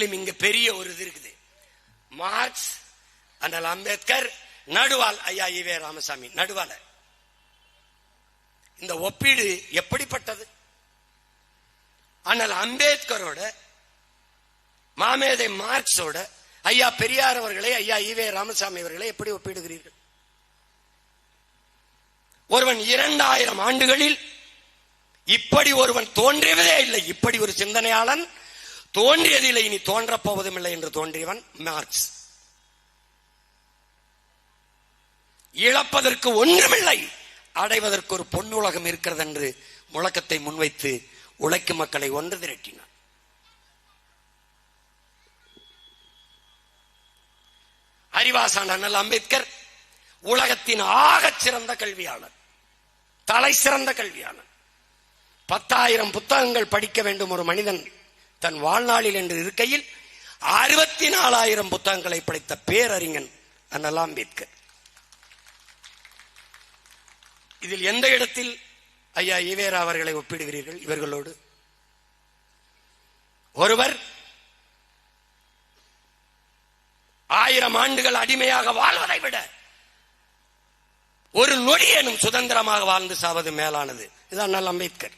ரெண்டுத்திலும் இங்க பெரிய ஒரு இது இருக்குது. மார்க்ஸ் அண்ணல் அம்பேத்கர் நடுவால் ஐயா இவே ராமசாமி நடுவால இந்த ஒப்பீடு எப்படிப்பட்டது? ஆனால் அம்பேத்கரோட மாமேதை மார்க்ஸோட ஐயா பெரியார் அவர்களை ஐயா ஈவே ராமசாமி அவர்களை எப்படி ஒப்பிடுகிறீர்கள்? ஒருவன் இரண்டாயிரம் ஆண்டுகளில் இப்படி ஒருவன் தோன்றியதே இல்லை. இப்படி ஒரு சிந்தனையாளன் தோன்றியதில்லை இனி தோன்றப் போவதுமில்லை என்று தோன்றியவன் மார்க்ஸ். இழப்பதற்கு ஒன்றுமில்லை அடைவதற்கு ஒரு பொன்னுலகம் இருக்கிறது என்று முழக்கத்தை முன்வைத்து உழைக்கும் மக்களை ஒன்று திரட்டினார் அறிவாசான் அண்ணல் அம்பேத்கர் உலகத்தின் ஆகச் சிறந்த கல்வியாளர் தலை சிறந்த கல்வியாளர். பத்தாயிரம் புத்தகங்கள் படிக்க வேண்டும் ஒரு மனிதன் தன் வாழ்நாளில் என்று இருக்கையில் அறுபத்தி நாலாயிரம் புத்தகங்களை படைத்த பேரறிஞன் அண்ணல் அம்பேத்கர். இதில் எந்த இடத்தில் ஐயா ஈவேரா அவர்களை ஒப்பிடுகிறீர்கள்? இவர்களோடு. ஒருவர் ஆயிரம் ஆண்டுகள் அடிமையாக வாழ்வதை விட ஒரு நொடி எனும் சுதந்திரமாக வாழ்ந்து சாவது மேலானது. இது அண்ணல் அம்பேத்கர்.